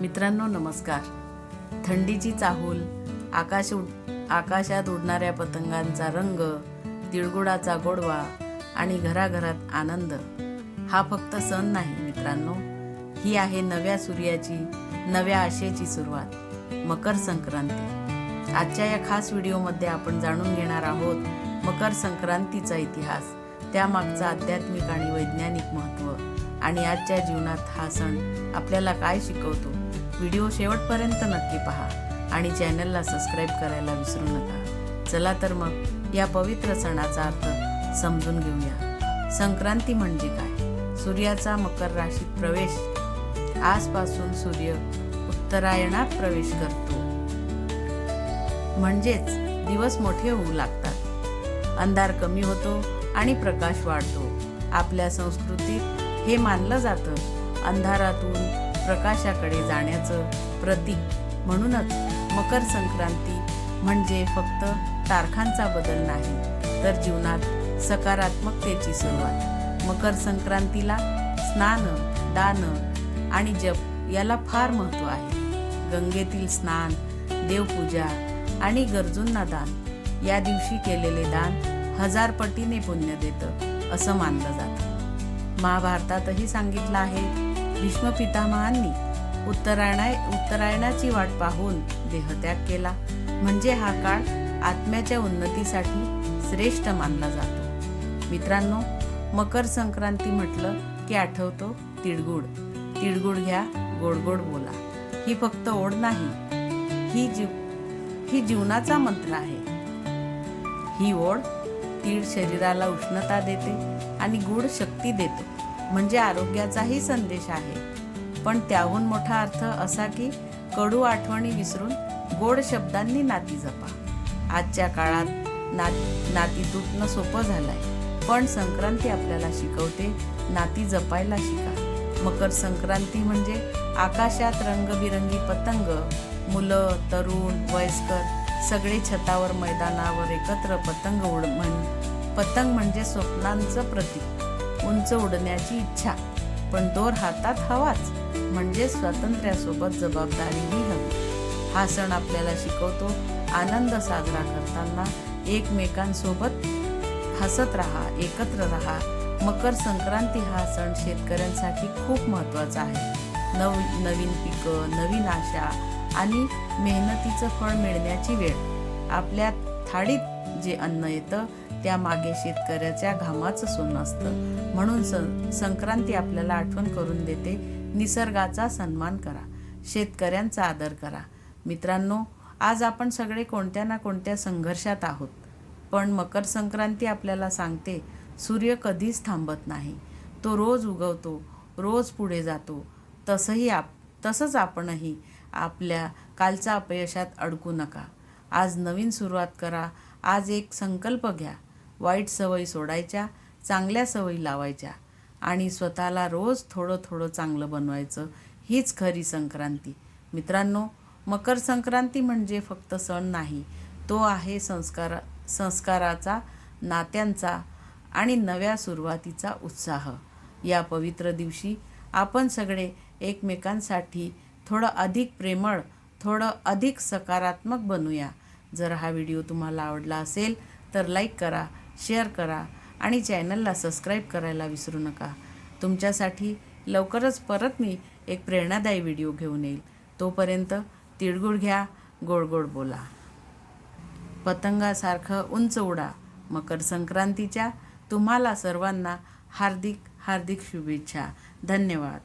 मित्रांनो नमस्कार. थंडीची चाहूल आकाश उड आकाशात उडणाऱ्या पतंगांचा रंग तिळगुळाचा गोडवा आणि घराघरात आनंद. हा फक्त सण नाही मित्रांनो. ही आहे नव्या सूर्याची नव्या आशेची सुरुवात मकर संक्रांती. आजच्या या खास व्हिडिओमध्ये आपण जाणून घेणार आहोत मकर संक्रांतीचा इतिहास त्यामागचं आध्यात्मिक आणि वैज्ञानिक महत्त्व. आणि आजच्या जीवनात हा सण आपल्याला काय शिकवतो व्हिडिओ शेवटपर्यंत नक्की पहा आणि चॅनलला सबस्क्राईब करायला विसरू नका. चला तर मग या पवित्र सणाचा अर्थ समजून घेऊया. संक्रांती म्हणजे काय? सूर्याचा मकर राशीत प्रवेश. आजपासून सूर्य उत्तरायणात प्रवेश करतो. म्हणजेच दिवस मोठे होऊ लागतात. अंधार कमी होतो आणि प्रकाश वाढतो. आपल्या संस्कृतीत हे मानलं जातं. अंधारातून प्रकाशाकडे जाण्याचं प्रतीक म्हणूनच मकर संक्रांती म्हणजे फक्त तारखांचा बदल नाही तर जीवनात सकारात्मकतेची सुरुवात. मकर संक्रांतीला स्नान दान आणि जप याला फार महत्त्व आहे. गंगेतील स्नान देवपूजा आणि गरजूंना दान या दिवशी केलेले दान हजार पटीने पुण्य देतं असं मानलं जातं. महाभारतातही सांगितलं आहे. भीष्म पितामहांनी उत्तरायणा उत्तरायणाची वाट पाहून देहत्याग केला. म्हणजे हा काळ आत्म्याच्या उन्नतीसाठी श्रेष्ठ मानला जातो. मित्रांनो मकर संक्रांती म्हटलं की आठवतो तिळगुळ. तिळगुळ घ्या गोड गोड बोला. ही फक्त ओढ नाही ही जीव ही जीवनाचा मंत्र आहे. ही ओढ तीळ शरीराला उष्णता देते. आणि गूढ शक्ती देतो. म्हणजे आरोग्याचाही संदेश आहे. पण त्याहून मोठा अर्थ असा की कडू आठवणी विसरून गोड शब्दांनी नाती जपा. आजच्या काळात नात नाती तुटणं सोपं झालंय. पण संक्रांती आपल्याला शिकवते नाती जपायला शिका. मकर संक्रांती म्हणजे आकाशात रंगबिरंगी पतंग मुलं तरुण वयस्कर सगळे छतावर मैदानावर एकत्र पतंग उड म्हण पतंग म्हणजे स्वप्नांचं प्रतीक. उंच उडण्याची इच्छा. पण दोर हातात हवाच. म्हणजे स्वातंत्र्यासोबत जबाबदारीही हवी. हा सण आपल्याला शिकवतो आनंद साजरा करताना. एकमेकांसोबत हसत राहा एकत्र राहा. मकर संक्रांती हा सण शेतकऱ्यांसाठी खूप महत्त्वाचा आहे. नव नवीन पिकं नवीन आशा आणि मेहनतीचं फळ मिळण्याची वेळ. आपल्या थाळीत जे अन्न येतं त्यामागे शेतकऱ्याच्या घामाचं सोनं असतं. म्हणून सं संक्रांती आपल्याला आठवण करून देते. निसर्गाचा सन्मान करा. शेतकऱ्यांचा आदर करा. मित्रांनो आज आपण सगळे कोणत्या ना कोणत्या संघर्षात आहोत. पण मकर संक्रांती आपल्याला सांगते सूर्य कधीच थांबत नाही. तो रोज उगवतो रोज पुढे जातो. तसंही आप तसंच आपणही आपल्या कालच्या अपयशात अडकू नका. आज नवीन सुरुवात करा. आज एक संकल्प घ्या. वाईट सवयी सोडायच्या चांगल्या सवयी लावायच्या आणि स्वतःला रोज थोडं थोडं चांगलं बनवायचं हीच खरी संक्रांती. मित्रांनो मकर संक्रांती म्हणजे फक्त सण नाही तो आहे संस्कार संस्काराचा नात्यांचा आणि नव्या सुरुवातीचा उत्साह. या पवित्र दिवशी आपण सगळे एकमेकांसाठी थोडं अधिक प्रेमळ थोडं अधिक सकारात्मक बनूया. जर हा व्हिडिओ तुम्हाला आवडला असेल तर लाईक करा शेअर करा आणि चॅनलला सबस्क्राईब करायला विसरू नका. तुमच्यासाठी लवकरच परत मी एक प्रेरणादायी व्हिडिओ घेऊन येईल. तोपर्यंत तिळगुळ घ्या गोड गोड बोला. पतंगासारखं उंच उडा. मकर संक्रांतीच्या तुम्हाला सर्वांना हार्दिक हार्दिक शुभेच्छा. धन्यवाद.